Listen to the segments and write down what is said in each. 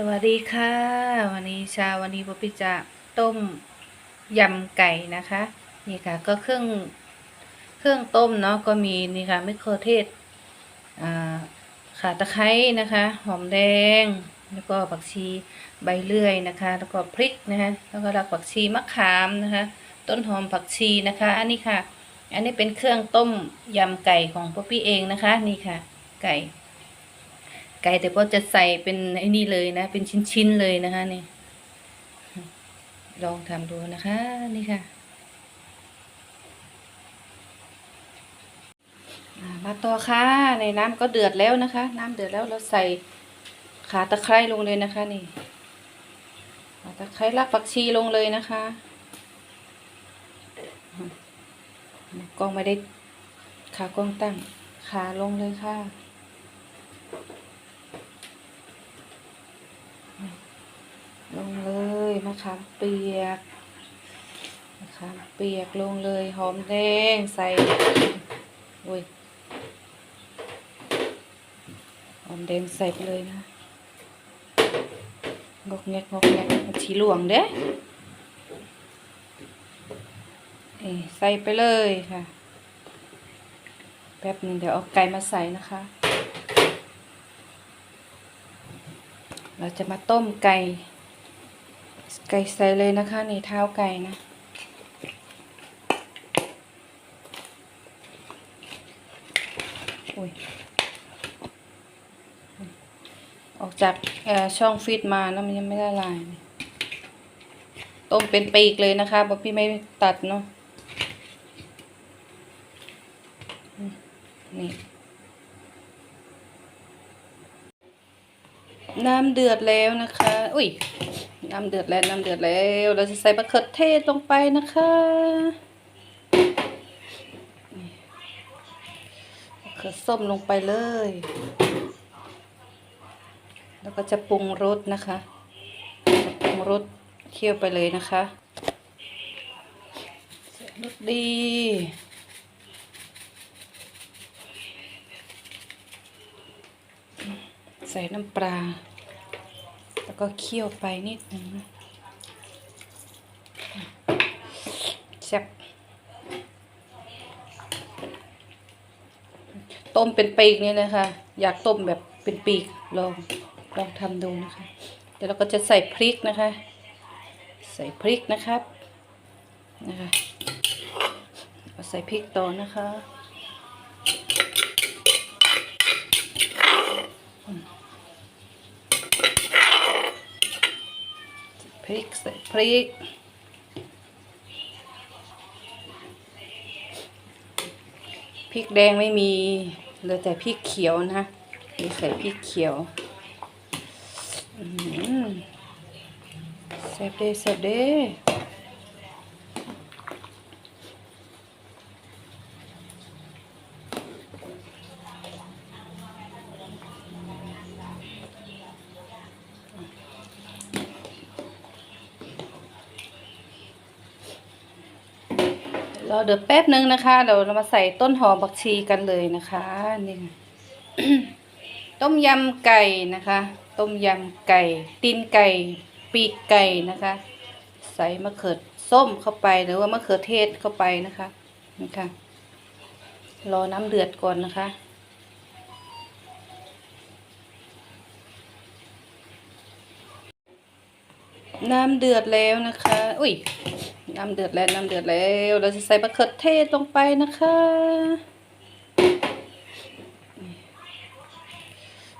สวัสดีค่ะ วันนี้ชาวันนี้ป๊อปปี้จะต้มยำไก่นะคะ นี่ค่ะก็เครื่องเครื่องต้มเนาะก็มีนี่ค่ะมะเขือเทศอ่าข่าตะไคร้นะคะ หอมแดง แล้วก็ผักชีใบเลื่อยนะคะ แล้วก็พริกนะคะแล้วก็รากผักชีมะขามนะคะ ต้นหอมผักชีนะคะ อันนี้ค่ะ อันนี้เป็นเครื่องต้มยำไก่ของป๊อปปี้เองนะคะ นี่ค่ะ ไก่ ไก่แต่พอจะใส่เป็นไอ้นี่เลยนะ เป็นชิ้นๆเลยนะคะนี่ ลองทำดูนะคะ นี่ค่ะมาต่อค่ะ ในน้ำก็เดือดแล้วนะคะ น้ำเดือดแล้วเราใส่ขาตะไคร้ลงเลยนะคะนี่ขาตะไคร้รากผักชีลงเลยนะคะกล้องไม่ได้ขากล้องตั้งขาลงเลยค่ะ ลงเลย มะขามเปียกมะขามเปียกลงเลยหอมแดงใส่โอ้ยหอมแดงใส่ไปเลยนะงกแงกงกแงกฉีหลวงเด้เอ้ยใส่ไปเลยค่ะ แป๊บหนึงเดี๋ยวเอาไก่มาใส่นะคะ เราจะมาต้มไก่ ไก่ใส่เลยนะคะนี่เท้าไก่นะอุ้ยออกจากช่องฟีดมาแล้วมันยังไม่ละลาย ต้มเป็นปีกเลยนะคะบอพี่ไม่ตัดเนาะนี่น้ำเดือดแล้วนะคะ อุ้ย น้ำเดือดแล้วน้ำเดือดแล้ว เราจะใส่มะเขือเทศลงไปนะคะมะเขือส้มลงไปเลย แล้วก็จะปรุงรสนะคะจะปรุงรสเคี่ยวไปเลยนะคะใส่รสดีใส่น้ำปลา แล้วก็เคี่ยวไปนิดนึงนะแซ่บต้มเป็นปีกนี่เลยค่ะอยากต้มแบบเป็นปีกลองลองทำดูนะคะ เดี๋ยวเราก็จะใส่พริกนะคะ ใส่พริกนะครับนะคะใส่พริกต่อนะคะ พริกใส่พริก พริกแดงไม่มีเหลือแต่พริกเขียวนะมีใส่พริกเขียวแซ่บเด้แซ่บเด้ เดี๋ยวแป๊บนึงนะคะเดี๋ยวเรามาใส่ต้นหอมบักชีกันเลยนะคะนี่ต้มยำไก่นะคะ ต้มยำไก่ ตีนไก่ ปีกไก่นะคะ ใส่มะเขือส้มเข้าไปหรือว่ามะเขือเทศเข้าไปนะคะนี่ค่ะรอน้ำเดือดก่อนนะคะ น้ำเดือดแล้วนะคะ อุ้ย น้ำเดือดแล้วน้ำเดือดแล้ว เราจะใส่มะเขือเทศลงไปนะคะ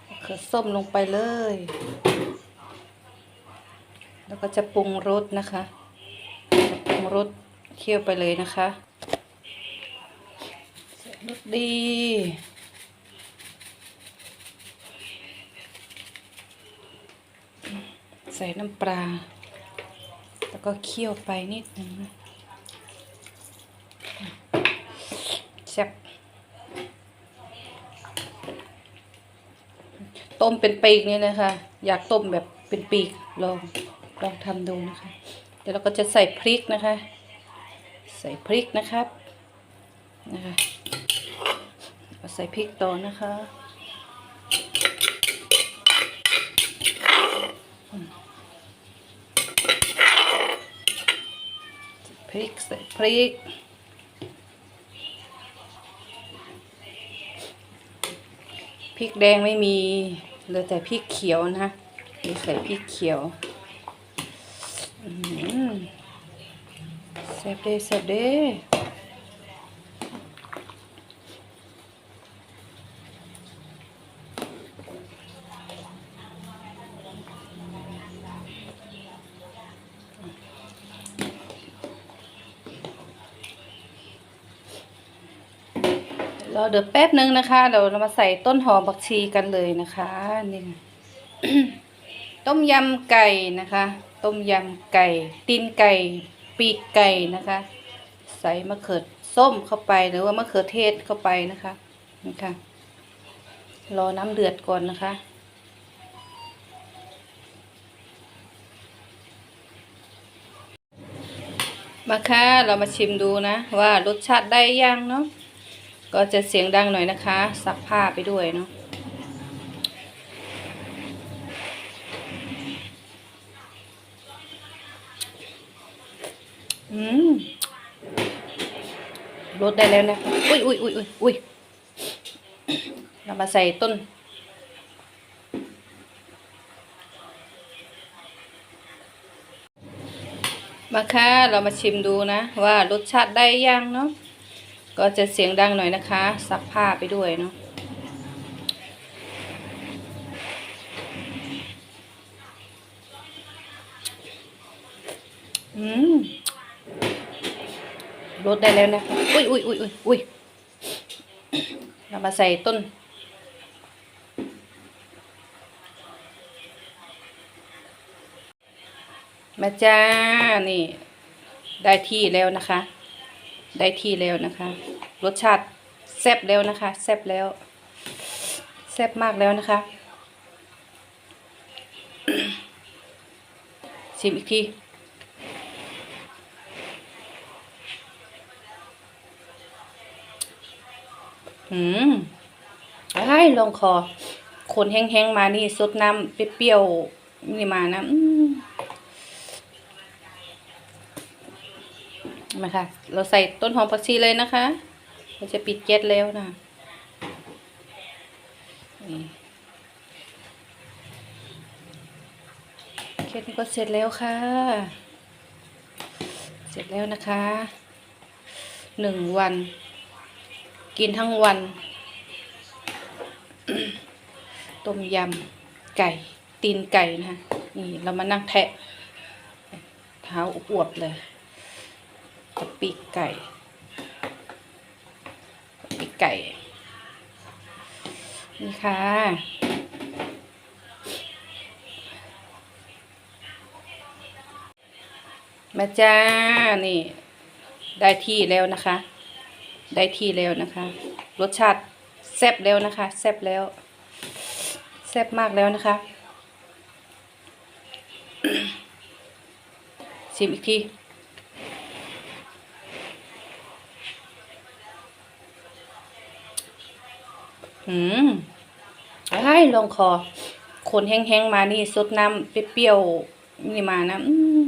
มะเขือส้มลงไปเลย แล้วก็จะปรุงรสนะคะจะปรุงรสเคี่ยวไปเลยนะคะรสดีใส่น้ำปลา แล้วก็เคี่ยวไปนิดนึงแซ่บต้มเป็นปีกนี่นะคะ อยากต้มแบบเป็นปีกลองลองทำดูนะคะ เดี๋ยวเราก็จะใส่พริกนะคะ ใส่พริกนะครับนะคะเอาใส่พริกต่อนะคะ ริกใส่พริกพริกแดงไม่มีเหลือแต่พริกเขียวนะนี่ใส่พริกเขียวแซ่บเด้แซ่บเด้ รอเดี๋ยวแป๊บนึงนะคะ เดี๋ยวเรามาใส่ต้นหอมผักชีกันเลยนะคะนี่ต้มยำไก่นะคะ ต้มยำไก่ ตีนไก่ ปีกไก่นะคะ ใส่มะเขือส้มเข้าไปหรือว่ามะเขือเทศเข้าไปนะคะนี่ค่ะรอน้ำเดือดก่อนนะคะมาค่ะ เรามาชิมดูนะ ว่ารสชาติได้ยังเนาะ ก็จะเสียงดังหน่อยนะคะ ซักผ้าไปด้วยเนาะอืมลดได้แล้วนะ อุ้ยอุ้ยอุ้ยอุ้ยอุ้ยเรามาใส่ต้น มาค่ะ เรามาชิมดูนะ ว่ารสชาติได้ยังเนาะ ก็จะเสียงดังหน่อยนะคะ ซักผ้าไปด้วยเนาะอืมลดได้แล้วนะอุ้ยอุ้ยอุ้ยอุ้ยอุ้ยเรามาใส่ต้นมาจ้า นี่ ได้ที่แล้วนะคะ ได้ที่แล้วนะคะ รสชาติแซ่บแล้วนะคะแซ่บแล้วแซ่บมากแล้วนะคะชิมอีกทีอืมไอ้ลงคอ คนแห้งๆมานี่ซดน้ำเปรี้ยวๆนี่มานะอืม มาค่ะ เราใส่ต้นหอมผักชีเลยนะคะเราจะปิดแก๊สแล้วนะนี่แค่นี้ก็เสร็จแล้วค่ะ เสร็จแล้วนะคะหนึ่งวัน กินทั้งวัน ต้มยำไก่ ตีนไก่นะคะนี่เรามานั่งแทะเท้าอวบเลย กับปีกไก่ ปีกไก่ นี่ค่ะมาจ้า นี่ ได้ที่แล้วนะคะ ได้ที่แล้วนะคะ รสชาติแซ่บแล้วนะคะ แซ่บแล้ว แซ่บมากแล้วนะคะชิมอีกที อืมไอ้ลงคอ คนแห้งๆมานี่ซดน้ำเปรี้ยวๆนี่มานะอืม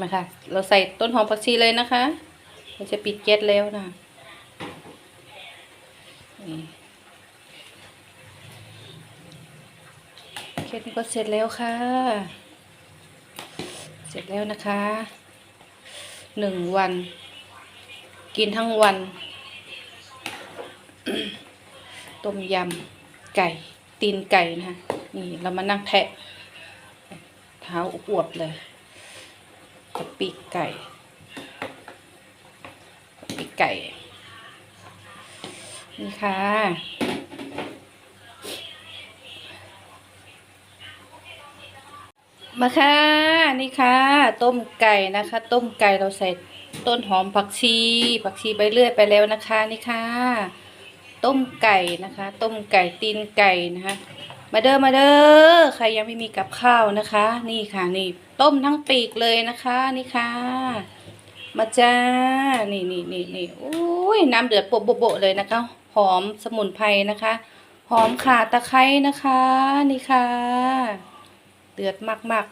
มาค่ะ เราใส่ต้นหอมผักชีเลยนะคะเราจะปิดแก๊สแล้วนะนี่แค่นี้ก็เสร็จแล้วค่ะ เสร็จแล้วนะคะ หนึ่งวัน กินทั้งวัน ต้มยำไก่ ตีนไก่นะคะนี่เรามานั่งแทะเท้าอวบเลยกับปีกไก่ปีกไก่ นี่ค่ะ มาค่ะนี่ค่ะ ต้มไก่นะคะ ต้มไก่เราใส่ต้นหอมผักชี ผักชีใบเลื่อยไปแล้วนะคะนี่ค่ะ ต้มไก่นะคะ ต้มไก่ตีนไก่นะคะ มาเด้อมาเด้อใครยังไม่มีกับข้าวนะคะ นี่ค่ะนี่ต้มทั้งปีกเลยนะคะนี่ค่ะ มาจ้านี่นี่นี่นี่โอ้ยน้ำเดือดโบะโบะโบเลยนะคะ หอมสมุนไพรนะคะ หอมข่าตะไคร้นะคะ นี่ค่ะ ดือดมาก